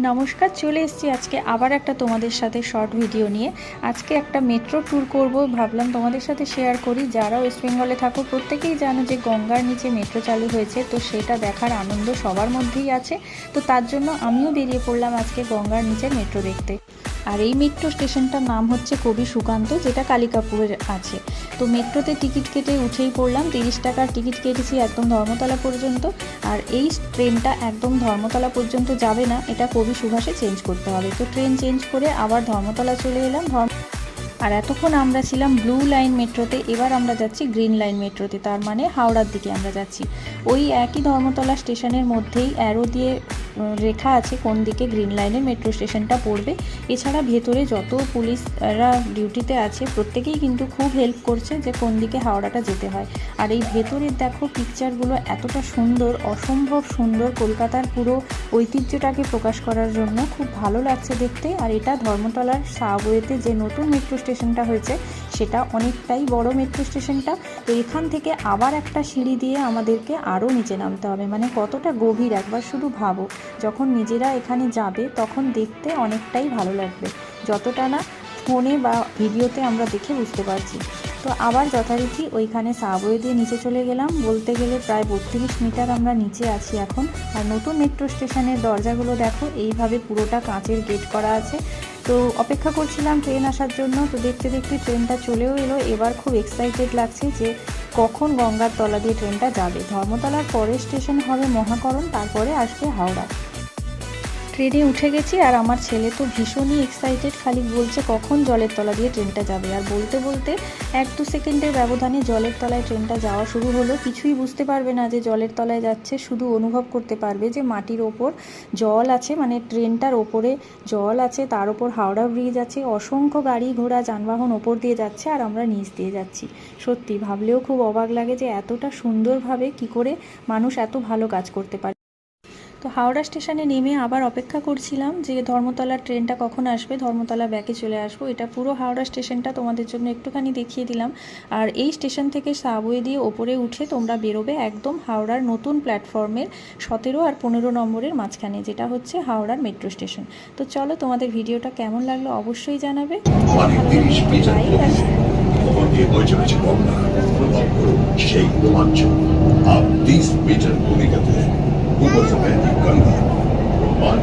নমস্কার, চলে এসেছি আজকে আবার একটা তোমাদের সাথে শর্ট ভিডিও নিয়ে। আজকে একটা মেট্রো ট্যুর করব, ভাবলাম তোমাদের সাথে শেয়ার করি। যারা ওয়েস্ট বেঙ্গলে থাকো, প্রত্যেকেই জানো যে গঙ্গার নিচে মেট্রো চালু হয়েছে, তো সেটা দেখার আনন্দ সবার মধ্যেই আছে। তো তার জন্য আমিও বেরিয়ে পড়লাম আজকে গঙ্গার নিচে মেট্রো দেখতে। আর এই মেট্রো স্টেশনটার নাম হচ্ছে কবি সুকান্ত, যেটা কালিকাপুরের আছে। তো মেট্রোতে টিকিট কেটে উঠেই পড়লাম, তিরিশ টাকার টিকিট কেটেছি একদম ধর্মতলা পর্যন্ত। আর এই ট্রেনটা একদম ধর্মতলা পর্যন্ত যাবে না, এটা কবি সুভাষে চেঞ্জ করতে হবে। তো ট্রেন চেঞ্জ করে আবার ধর্মতলা চলে এলাম, ধর্ম আর এতক্ষণ আমরা ছিলাম ব্লু লাইন মেট্রোতে এবার আমরা যাচ্ছি গ্রিন লাইন মেট্রোতে তার মানে হাওড়ার দিকে আমরা যাচ্ছি। ওই একই ধর্মতলা স্টেশনের মধ্যেই অ্যারো দিয়ে রেখা আছে কোন দিকে? গ্রিন লাইনের মেট্রো স্টেশনটা পড়বে। এছাড়া ভেতরে যত পুলিশরা ডিউটিতে আছে, প্রত্যেকেই কিন্তু খুব হেল্প করছে যে কোন দিকে হাওড়াটা যেতে হয়। আর এই ভেতরের দেখো পিকচারগুলো এতটা সুন্দর, অসম্ভব সুন্দর। কলকাতার পুরো ঐতিহ্যটাকে প্রকাশ করার জন্য খুব ভালো লাগছে দেখতে। আর এটা ধর্মতলার সাবওয়েতে যে নতুন মেট্রো স্টেশনটা হয়েছে সেটা অনেকটাই বড় মেট্রো স্টেশনটা তো এখান থেকে আবার একটা সিঁড়ি দিয়ে আমাদেরকে আরও নিচে নামতে হবে। মানে কতটা গভীর, একবার শুধু ভাবো। যখন নিজেরা এখানে যাবে, তখন দেখতে অনেকটাই ভালো লাগবে। যতটা না ফোনে বা ভিডিওতে আমরা দেখে বুঝতে পারছি। তো আবার যথারীতি ওইখানে সাবওয়ে দিয়ে নিচে চলে গেলাম। বলতে গেলে প্রায় বত্রিশ মিটার আমরা নিচে আছি এখন। আর নতুন মেট্রো স্টেশনের দরজাগুলো দেখো, এইভাবে পুরোটা কাঁচের গেট করা আছে। তো অপেক্ষা করছিলাম ট্রেন আসার জন্য, তো দেখতে দেখতে ট্রেনটা চলেও এলো। এবার খুব এক্সাইটেড লাগছে যে কখন গঙ্গার তলা দিয়ে ট্রেনটা যাবে। ধর্মতলার পরের স্টেশন হবে মহাকরণ, তারপরে আসবে হাওড়া। ট্রেনে উঠে গেছি আর আমার ছেলে তো ভীষণই এক্সাইটেড খালি বলছে কখন জলের তলা দিয়ে ট্রেনটা যাবে। আর বলতে বলতে এক দু সেকেন্ডের ব্যবধানে জলের তলায় ট্রেনটা যাওয়া শুরু হলো। কিছুই বুঝতে পারবে না যে জলের তলায় যাচ্ছে, শুধু অনুভব করতে পারবে যে মাটির ওপর জল আছে মানে ট্রেনটার ওপরে জল আছে, তার ওপর হাওড়া ব্রিজ আছে, অসংখ্য গাড়ি ঘোড়া, যানবাহন ওপর দিয়ে যাচ্ছে আর আমরা নিচ দিয়ে যাচ্ছি। সত্যি, ভাবলেও খুব অবাক লাগে যে এতটা সুন্দরভাবে কি করে মানুষ এত ভালো কাজ করতে পারে। তো হাওড়া স্টেশনে নেমে আবার অপেক্ষা করছিলাম যে ধর্মতলার ট্রেনটা কখন আসবে ধর্মতলা ব্যাকে চলে আসব এটা পুরো হাওড়া স্টেশনটা তোমাদের জন্য একটুখানি দেখিয়ে দিলাম আর এই স্টেশন থেকে সাবওয়ে দিয়ে ওপরে উঠে তোমরা বেরোবে একদম হাওড়ার নতুন প্ল্যাটফর্মের সতেরো আর পনেরো নম্বরের মাঝখানে যেটা হচ্ছে হাওড়ার মেট্রো স্টেশন তো চলো তোমাদের ভিডিওটা কেমন লাগল অবশ্যই জানাবে মানে ভালো তিরিশ মিটার লাইক আর খবর দিয়ে বয়ে চলেছে গঙ্গা অনুভব